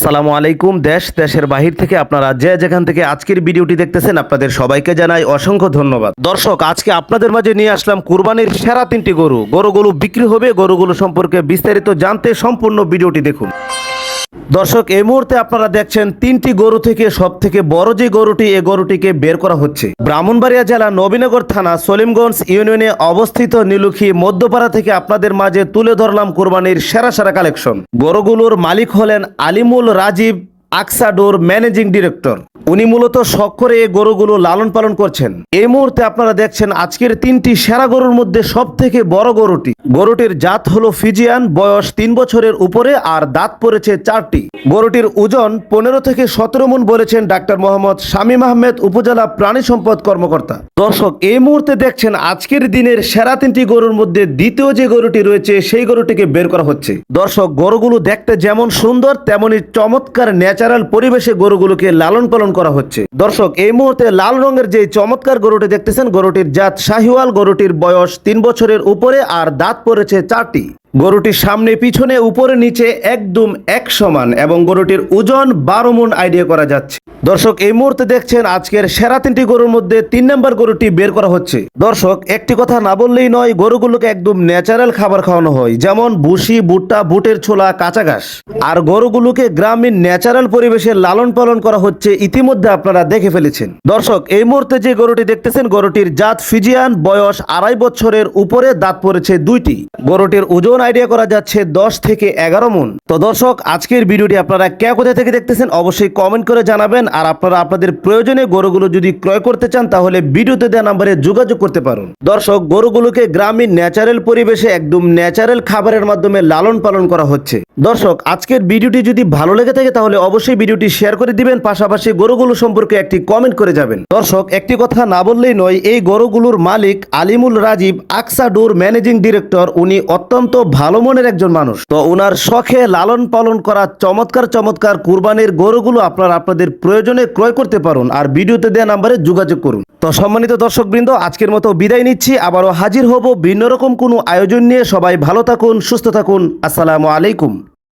আসসালামু আলাইকুম। দেশ, দেশের বাহির থেকে আপনারা যে যেখান থেকে আজকের ভিডিওটি দেখতেছেন, আপনাদের সবাইকে জানাই অসংখ্য ধন্যবাদ। দর্শক, আজকে আপনাদের মাঝে নিয়ে আসলাম কুরবানির সেরা তিনটি গরু। গরুগুলো বিক্রি হবে, গরুগুলো সম্পর্কে বিস্তারিত জানতে সম্পূর্ণ ভিডিওটি দেখুন। দর্শক, এই মুহূর্তে আপনারা দেখছেন তিনটি গরু থেকে সব থেকে বড় যে গরুটি, এ গরুটিকে বের করা হচ্ছে। ব্রাহ্মণবাড়িয়া জেলা নবীনগর থানা, সলিমগঞ্জ ইউনিয়নে অবস্থিত নীলুখি মধ্যপাড়া থেকে আপনাদের মাঝে তুলে ধরলাম কোরবানির সেরা সেরা কালেকশন। গরুগুলোর মালিক হলেন আলিমুল রাজীব আকসাডোর ম্যানেজিং ডিরেক্টর। উনি মূলত শখ করে এই গরুগুলো লালন পালন করছেন। এই মুহূর্তে আপনারা দেখছেন আজকের তিনটি সেরা গরুর মধ্যে সব থেকে বড় গরুটি। গরুটির জাত হলো ফিজিয়ান, বয়স তিন বছরের উপরে আর দাঁত পড়েছে চারটি। গরুটির ওজন পনেরো থেকে সতেরো মন বলেছেন ডাক্তার মোহাম্মদ শামীম আহমেদ, উপজেলা প্রাণী সম্পদ কর্মকর্তা। দর্শক, এই মুহূর্তে দেখছেন আজকের দিনের সেরা তিনটি গরুর মধ্যে দ্বিতীয় যে গরুটি রয়েছে, সেই গরুটিকে বের করা হচ্ছে। দর্শক, গরুগুলো দেখতে যেমন সুন্দর, তেমনি চমৎকার ন্যাচারাল পরিবেশে গরুগুলোকে লালন পালন করা হচ্ছে। দর্শক, এই মুহূর্তে লাল রঙের যে চমৎকার গরুটি দেখতেছেন, গরুটির জাত শাহিওয়াল, গরুটির বয়স তিন বছরের উপরে আর দাঁত পড়েছে চারটি। গরুটির সামনে, পিছনে, উপরে, নিচে একদম এক সমান এবং গরুটির ওজন বারো মন আইডিয়া করা যাচ্ছে। দর্শক, এই মুহূর্তে দেখছেন আজকের সেরা তিনটি গরুর মধ্যে তিন নম্বর গরুটি বের করা হচ্ছে। দর্শক, একটি কথা না বললেই নয়, গরুগুলোকে একদম ন্যাচারাল খাবার খাওয়ানো হয়, যেমন ভুসি, ভুট্টা, বুটের ছোলা, কাঁচা ঘাস। আর গরুগুলোকে গ্রামীণ ন্যাচারাল পরিবেশে লালন পালন করা হচ্ছে ইতিমধ্যে আপনারা দেখে ফেলেছেন। দর্শক, এই মুহূর্তে যে গরুটি দেখতেছেন, গরুটির জাত ফিজিয়ান, বয়স আড়াই বছরের উপরে দাঁত পড়েছে দুইটি। গরুটির ওজন আইডিয়া করা যাচ্ছে দশ থেকে এগারো মন? তো দর্শক, আজকের ভিডিওটি আপনারা কে কোথা থেকে দেখতেছেন অবশ্যই কমেন্ট করে জানাবেন। আর আপনারা আপনাদের প্রয়োজনে গরুগুলো যদি ক্রয় করতে চান, তাহলে ভিডিওতে দেওয়া নাম্বারে যোগাযোগ করতে পারুন। দর্শক, গরুগুলোকে গ্রামীণ ন্যাচারাল পরিবেশে একদম ন্যাচারাল খাবারের মাধ্যমে লালন পালন করা হচ্ছে। দর্শক, আজকের ভিডিওটি যদি ভালো লেগে থাকে, তাহলে অবশ্যই ভিডিওটি শেয়ার করে দিবেন, পাশাপাশি গরুগুলো সম্পর্কে একটি কমেন্ট করে যাবেন। দর্শক, একটি কথা না বললেই নয়, এই গরুগুলোর মালিক আলিমুল রাজীব আকসাডুর ম্যানেজিং ডিরেক্টর উনি অত্যন্ত ভালো মনের একজন মানুষ। তো ওনার শখে লালন পালন করা চমৎকার চমৎকার কুরবানির গরুগুলো আপনারা আপনাদের প্রয়োজনে ক্রয় করতে পারুন। আর ভিডিওতে দেওয়া নাম্বারে যোগাযোগ করুন। তো সম্মানিত দর্শকবৃন্দ, আজকের মতো বিদায় নিচ্ছি। আবারও হাজির হব ভিন্ন রকম কোনো আয়োজন নিয়ে। সবাই ভালো থাকুন, সুস্থ থাকুন। আসসালামু আলাইকুম।